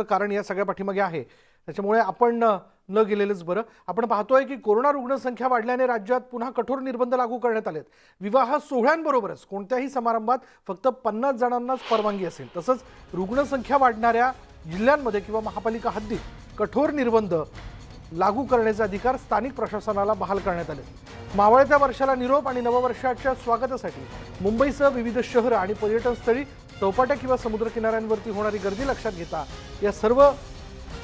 कारण या सगळ्या पाठीमागे आहे. त्याच्यामुळे आपण न गेलेलंच बरं. आपण पाहतोय की कोरोना रुग्णसंख्या वाढल्याने राज्यात पुन्हा कठोर निर्बंध लागू करण्यात आलेत. विवाह सोहळ्यांबरोबरच कोणत्याही समारंभात फक्त पन्नास जणांनाच परवानगी असेल. तसंच रुग्णसंख्या वाढणाऱ्या जिल्ह्यांमध्ये किंवा महापालिका हद्दीत कठोर निर्बंध लागू करण्याचे अधिकार स्थानिक प्रशासनाला बहाल करण्यात आले मावळत्या वर्षाला निरोप आणि नववर्षाच्या स्वागतासाठी मुंबईसह विविध शहरं आणि पर्यटनस्थळी चौपाट्या किंवा समुद्रकिनाऱ्यांवरती होणारी गर्दी लक्षात घेता या सर्व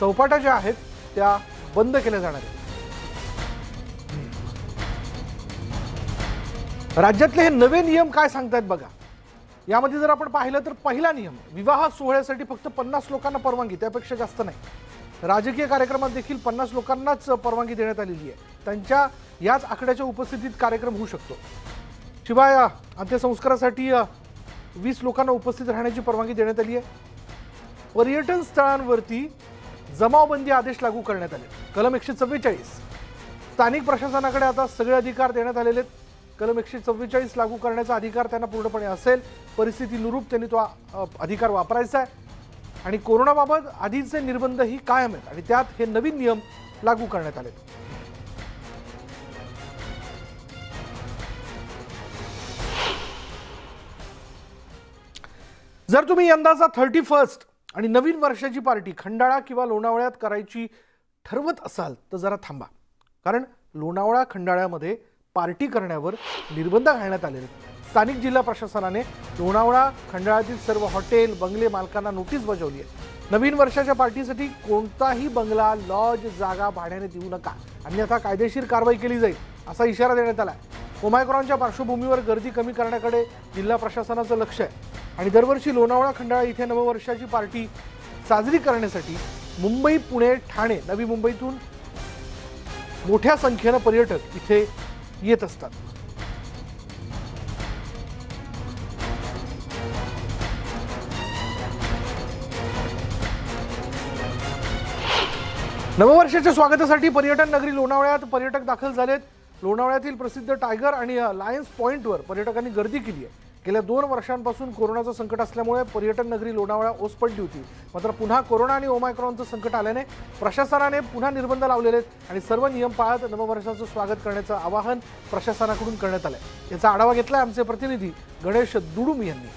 चौपाट्या ज्या आहेत त्या बंद केल्या जाणार आहेत. राज्यातले हे नवे नियम काय सांगतायत बघा. यामध्ये जर आपण पाहिलं तर पहिला नियम विवाह सोहळ्यासाठी फक्त पन्नास लोकांना परवानगी त्यापेक्षा जास्त नाही. राजकीय कार्यक्रमात देखील पन्नास लोकांनाच परवानगी देण्यात आलेली आहे. त्यांच्या याच आकड्याच्या उपस्थितीत कार्यक्रम होऊ शकतो. शिवाय अंत्यसंस्कारासाठी वीस लोकांना उपस्थित राहण्याची परवानगी देण्यात आली आहे. पर्यटन स्थळांवरती जमावबंदी आदेश लागू करण्यात आले. कलम एकशे चव्वेचाळीस. स्थानिक प्रशासनाकडे आता सगळे अधिकार देण्यात आलेले आहेत. कलम एकशे चव्वेचाळीस लागू करण्याचा अधिकार त्यांना पूर्णपणे असेल. परिस्थितीनुरूप त्यांनी तो अधिकार वापरायचा आहे. आणि कोरोनाबाबत आधीचे निर्बंधही कायम आहेत. आणि त्यात हे नवीन नियम लागू करण्यात आले जर तुम्ही यंदाचा थर्टी फर्स्ट आणि नवीन वर्षाची पार्टी खंडाळा किंवा लोणावळ्यात करायची ठरवत असाल तर जरा थांबा. कारण लोणावळा खंडाळ्यामध्ये पार्टी करण्यावर निर्बंध घालण्यात आलेले आहेत. स्थानिक जिल्हा प्रशासनाने लोणावळा खंडाळ्यातील सर्व हॉटेल बंगले मालकांना नोटीस बजावली आहे. नवीन वर्षाच्या पार्टीसाठी कोणताही बंगला लॉज जागा भाड्याने देऊ नका. अन्यथा कायदेशीर कारवाई केली जाईल असा इशारा देण्यात आला आहे ओमायक्रॉनच्या पार्श्वभूमीवर गर्दी कमी करण्याकडे जिल्हा प्रशासनाचं लक्ष आहे. आणि दरवर्षी लोणावळा खंडाळा इथे नववर्षाची पार्टी साजरी करण्यासाठी मुंबई पुणे ठाणे नवी मुंबईतून मोठ्या संख्येनं पर्यटक इथे येत असतात. नववर्षाच्या स्वागतासाठी पर्यटन नगरी लोणावळ्यात पर्यटक दाखल झालेत. लोणावळ्यातील प्रसिद्ध टायगर आणि लायन्स पॉईंटवर पर्यटकांनी गर्दी केली आहे. गेल्या दोन वर्षांपासून कोरोनाचं संकट असल्यामुळे पर्यटन नगरी लोणावळा ओस पडली होती. मात्र पुन्हा कोरोना आणि ओमायक्रॉनचं संकट आल्याने प्रशासनाने पुन्हा निर्बंध लावलेले आहेत आणि सर्व नियम पाळत नववर्षाचं स्वागत करण्याचं आवाहन प्रशासनाकडून करण्यात आलं याचा आढावा घेतला आमचे प्रतिनिधी गणेश दुडुम यांनी.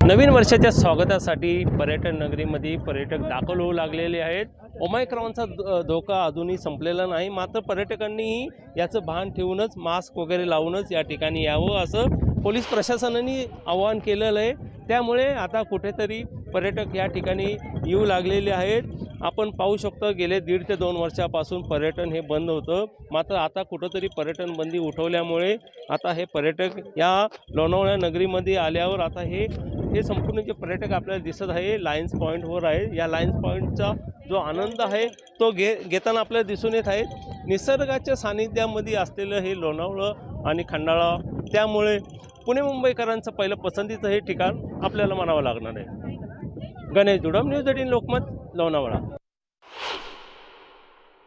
नवीन वर्षाच्या स्वागतासाठी पर्यटन नगरीमध्ये पर्यटक दाखल होऊ लागलेले आहेत. ओमायक्रॉनचा धोका अजूनही संपलेला नाही. मात्र पर्यटकांनीही याचं भान ठेवूनच मास्क वगैरे लावूनच या ठिकाणी यावं असं पोलीस प्रशासनाने आवाहन केलेलं आहे. त्यामुळे आता कुठेतरी पर्यटक या ठिकाणी येऊ लागलेले आहेत. आपण पाहू शकतो गेले दीड ते दोन वर्षापासून पर्यटन हे बंद होतं. मात्र आता कुठंतरी पर्यटन बंदी उठवल्यामुळे आता हे पर्यटक या लोणावळ्या नगरीमध्ये आल्यावर आता हे हे संपूर्ण जे पर्यटक आपल्याला दिसत आहे लायन्स पॉईंटवर आहे. या लायन्स पॉईंटचा जो आनंद आहे तो घे घेताना आपल्याला दिसून येत आहे. निसर्गाच्या सानिध्यामध्ये असलेलं हे लोणावळं आणि खंडाळा त्यामुळे पुणे मुंबईकरांचं पहिलं पसंतीचं हे ठिकाण आपल्याला म्हणावं लागणार आहे. Ganesh Dudam news eighteen Lokmat Lonavala.